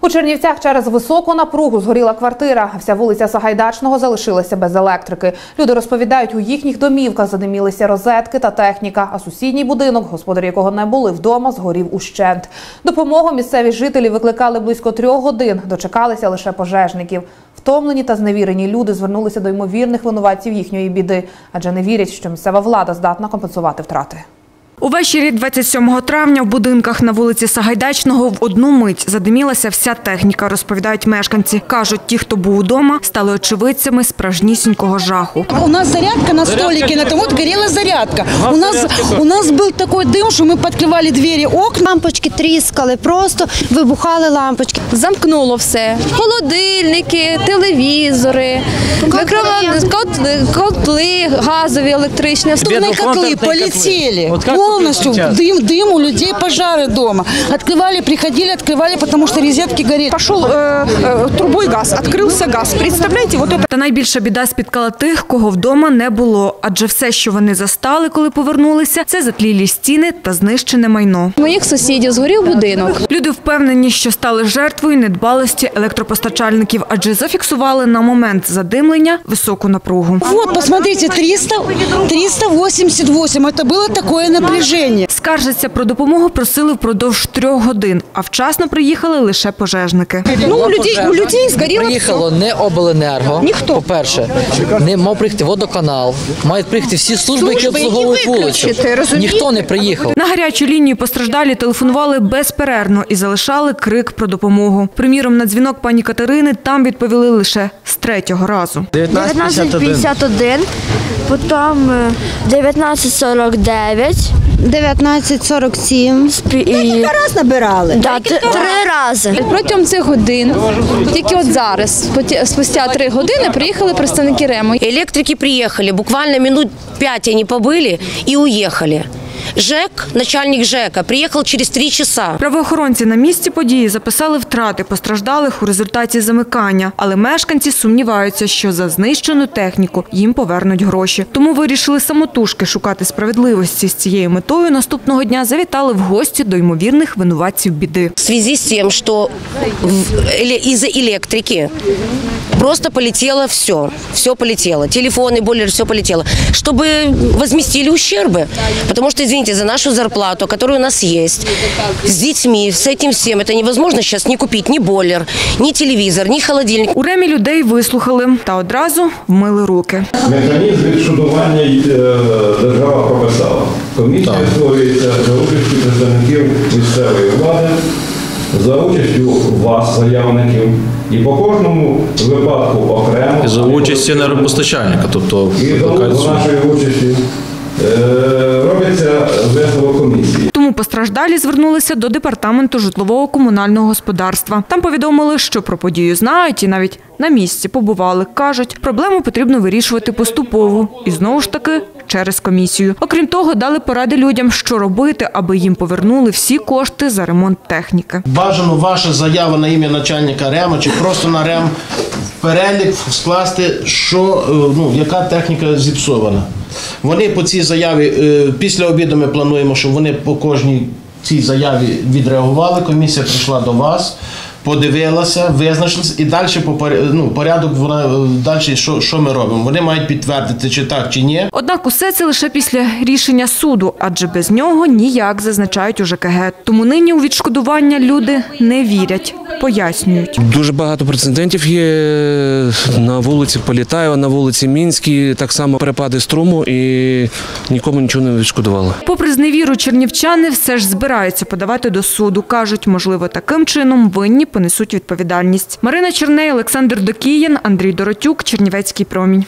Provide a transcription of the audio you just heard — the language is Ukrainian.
У Чернівцях через високу напругу згоріла квартира. Вся вулиця Сагайдачного залишилася без електрики. Люди розповідають, у їхніх домівках задимілися розетки та техніка, а сусідній будинок, господарі якого не були вдома, згорів ущент. Допомогу місцеві жителі викликали близько трьох годин. Дочекалися лише пожежників. Втомлені та зневірені люди звернулися до ймовірних винуватців їхньої біди, адже не вірять, що місцева влада здатна компенсувати втрати. Увечері 27 травня в будинках на вулиці Сагайдачного в одну мить задимілася вся техніка, розповідають мешканці. Кажуть, ті, хто був удома, стали очевидцями справжнісінького жаху. У нас зарядка на столике, на том вот горела зарядка. У нас, у нас был такой дым, что мы подкрывали двери, окна. Лампочки тріскали, просто вибухали лампочки. Замкнуло все. Холодильники, телевізори, микроволновки, котли, котли газові, електричні. Студные котлы полетели. Вот как Полностью вот сейчас? дым, дым, у людей пожары дома. Открывали, приходили, открывали, потому что розетки горели. Пошел э, э, трубой газ, открылся газ. Представляете, вот это Та найбільша біда спіткала тих, кого вдома не було, адже все, що вони застали, коли повернулися, це затлілі стіни та знищене майно. У моїх сусідів згорів будинок. Люди впевнені, що стали жертвою недбалості електропостачальників, адже зафіксували на момент задимлення високу напругу. Вот, посмотрите, 300, 388. Это было такое напряжение. Скаржаться про допомогу просили впродовж трьох годин, а вчасно приїхали лише пожежники. ну, у людей, у людей сгорело Приїхало не обленерго. Ніхто. По-перше, не мав приїхати водоканал. Мають приїхати всі служби, які Служби, які обслуговують вулицю. Ніхто не приїхав. На гарячу лінію постраждалі телефонували безперервно і залишали крик про допомогу. Приміром, на дзвінок пані Катерини там відповіли лише з третього разу. 1951, потім е, 1949 1947. і Раз набирали. да, три рази. Протягом цих годин, тільки от зараз, спустя три години, приїхали представники РЕМу. Електрики приїхали, буквально минут пять вони побили і уехали. ЖЭК, начальник ЖЭКа, приехал через три часа. Правоохоронці на місці події записали втрати постраждалих у результаті замикання, але мешканці сумніваються, що за знищену техніку їм повернуть гроші. Тому вирішили самотужки шукати справедливості з цією метою. Наступного дня завітали в гості до ймовірних винуватців біди. В связи с тем, что в- эле- из-за электрики просто полетело все. Все полетело. Телефоны, бойлеры, все полетело. Чтобы возместили ущербы. Потому что, извините, за нашу зарплату, которая у нас есть, с детьми, с этим всем, это невозможно сейчас не купить ни бойлер, ни телевизор, ни холодильник. У ремі людей вислухали та одразу вмили руки. Механізм відшкодування е, держава прописала. Комісія створюється за участю представників місцевої влади, за участю вас, заявників, і по кожному випадку окремо. За участі енергопостачальника, тобто І за, нашої участі постраждалі звернулися до департаменту житлового-комунального господарства. Там повідомили, що про подію знають і навіть на місці побували. кажуть, проблему потрібно вирішувати поступово і знову ж таки через комісію. Окрім того, дали поради людям, що робити, аби їм повернули всі кошти за ремонт техніки. Бажано ваша заява на ім'я начальника РЕМу чи просто на РЕМ перелік скласти, що, е, ну, яка техніка зіпсована. Вони по цій заяві, е, після обіду ми плануємо, щоб вони по кожній цій заяві відреагували. Комісія прийшла до вас, подивилася, визначилася і далі по ну, порядок вона далі, що, що ми робимо. Вони мають підтвердити, чи так, чи ні. Однак усе це лише після рішення суду, адже без нього ніяк зазначають у ЖКГ. Тому нині у відшкодування люди не вірять, пояснюють. Дуже багато прецедентів є на вулиці Політаєва, на вулиці Мінській, так само перепади струму і нікому нічого не відшкодували. Попри зневіру, чернівчани все ж збираються подавати до суду. Кажуть, можливо, таким чином винні понесуть відповідальність. Марина Черней, Олександр Докіян, Андрій Доротюк, Чернівецький промінь.